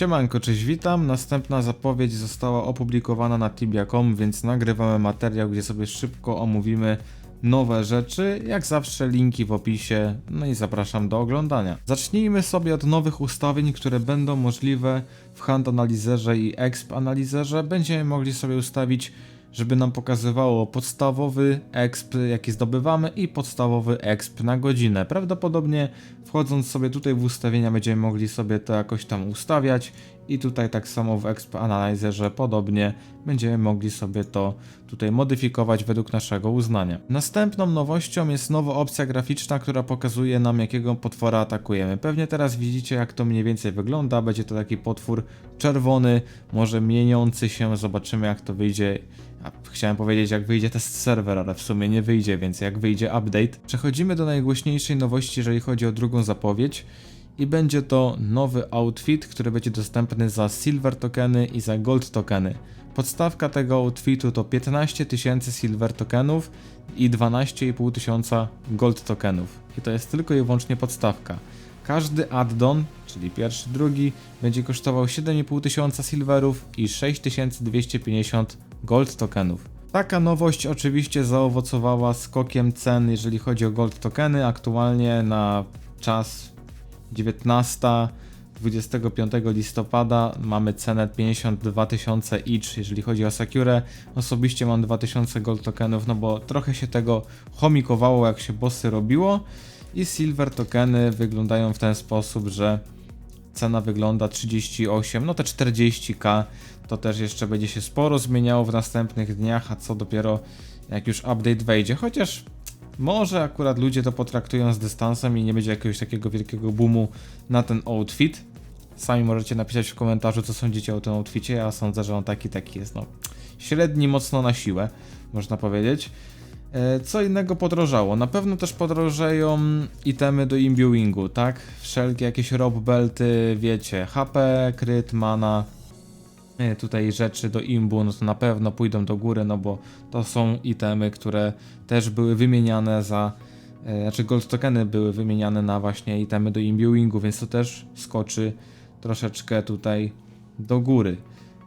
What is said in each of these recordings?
Siemanko, cześć, witam. Następna zapowiedź została opublikowana na tibia.com, więc nagrywamy materiał, gdzie sobie szybko omówimy nowe rzeczy. Jak zawsze linki w opisie, no i zapraszam do oglądania. Zacznijmy sobie od nowych ustawień, które będą możliwe w Hand Analizerze i Exp Analizerze. Będziemy mogli sobie ustawić żeby nam pokazywało podstawowy exp, jaki zdobywamy i podstawowy exp na godzinę. Prawdopodobnie wchodząc sobie tutaj w ustawienia będziemy mogli sobie to jakoś tam ustawiać i tutaj tak samo w Exp Analyzerze podobnie będziemy mogli sobie to tutaj modyfikować według naszego uznania. Następną nowością jest nowa opcja graficzna, która pokazuje nam jakiego potwora atakujemy. Pewnie teraz widzicie jak to mniej więcej wygląda, będzie to taki potwór czerwony, może mieniący się, zobaczymy jak to wyjdzie chciałem powiedzieć, jak wyjdzie test serwer, ale w sumie nie wyjdzie, więc jak wyjdzie update. Przechodzimy do najgłośniejszej nowości, jeżeli chodzi o drugą zapowiedź. I będzie to nowy outfit, który będzie dostępny za silver tokeny i za gold tokeny. Podstawka tego outfitu to 15 tysięcy silver tokenów i 12,5 tysiąca gold tokenów. I to jest tylko i wyłącznie podstawka. Każdy addon, czyli pierwszy, drugi, będzie kosztował 7,5 tysiąca silverów i 6250 gold tokenów. Taka nowość oczywiście zaowocowała skokiem cen, jeżeli chodzi o gold tokeny. Aktualnie na czas 19 25 listopada mamy cenę 52 tysiące each, jeżeli chodzi o Secure. Osobiście mam 2000 gold tokenów, no bo trochę się tego chomikowało, jak się bossy robiło. I silver tokeny wyglądają w ten sposób, że cena wygląda 38, no te 40k to też jeszcze będzie się sporo zmieniało w następnych dniach, a co dopiero jak już update wejdzie, chociaż może akurat ludzie to potraktują z dystansem i nie będzie jakiegoś takiego wielkiego boomu na ten outfit. Sami możecie napisać w komentarzu, co sądzicie o tym outficie. Ja sądzę, że on taki, taki jest, no, średni mocno na siłę, można powiedzieć. E, Co innego podrożało? Na pewno też podrożeją itemy do imbuingu, tak? Wszelkie jakieś rob belty, wiecie, HP, kryt, mana, e, tutaj rzeczy do imbu, no to na pewno pójdą do góry, no bo to są itemy, które też były wymieniane za, e, znaczy gold tokeny były wymieniane na właśnie itemy do imbuingu, więc to też skoczy troszeczkę tutaj do góry.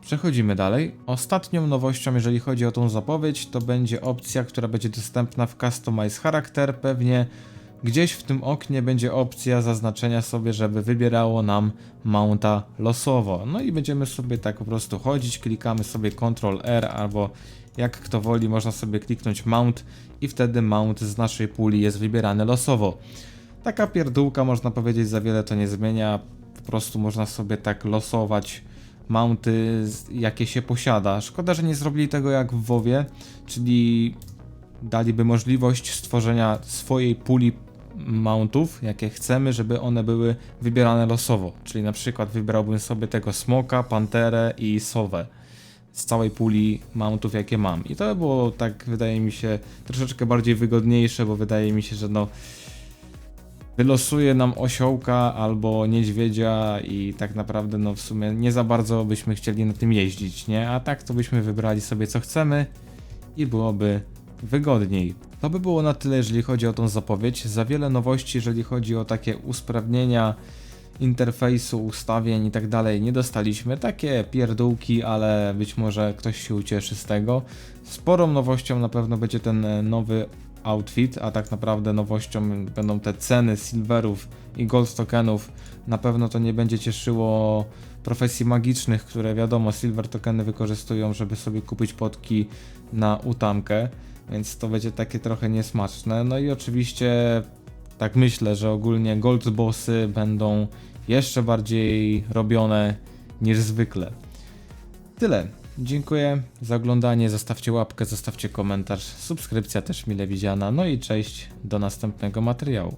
Przechodzimy dalej. Ostatnią nowością, jeżeli chodzi o tą zapowiedź, to będzie opcja, która będzie dostępna w Customize Character. Pewnie gdzieś w tym oknie będzie opcja zaznaczenia sobie, żeby wybierało nam mounta losowo. No i będziemy sobie tak po prostu chodzić, klikamy sobie Ctrl R albo jak kto woli, można sobie kliknąć mount i wtedy mount z naszej puli jest wybierany losowo. Taka pierdółka, można powiedzieć, za wiele to nie zmienia. Po prostu można sobie tak losować mounty, jakie się posiada. Szkoda, że nie zrobili tego jak w WoWie, czyli daliby możliwość stworzenia swojej puli mountów, jakie chcemy, żeby one były wybierane losowo. Czyli na przykład wybrałbym sobie tego smoka, panterę i sowę z całej puli mountów, jakie mam. I to by było tak, wydaje mi się, troszeczkę bardziej wygodniejsze, bo wydaje mi się, że no wylosuje nam osiołka albo niedźwiedzia i tak naprawdę no w sumie nie za bardzo byśmy chcieli na tym jeździć, nie? A tak to byśmy wybrali sobie co chcemy i byłoby wygodniej. To by było na tyle, jeżeli chodzi o tą zapowiedź. Za wiele nowości, jeżeli chodzi o takie usprawnienia interfejsu, ustawień i tak dalej nie dostaliśmy. Takie pierdółki, ale być może ktoś się ucieszy z tego. Sporą nowością na pewno będzie ten e, nowy outfit, a tak naprawdę nowością będą te ceny silverów i gold tokenów. Na pewno to nie będzie cieszyło profesji magicznych, które wiadomo silver tokeny wykorzystują, żeby sobie kupić potki na utamkę, więc to będzie takie trochę niesmaczne. No i oczywiście tak myślę, że ogólnie gold bossy będą jeszcze bardziej robione niż zwykle. Tyle. Dziękuję za oglądanie. Zostawcie łapkę, zostawcie komentarz. Subskrypcja też mile widziana. No i cześć do następnego materiału.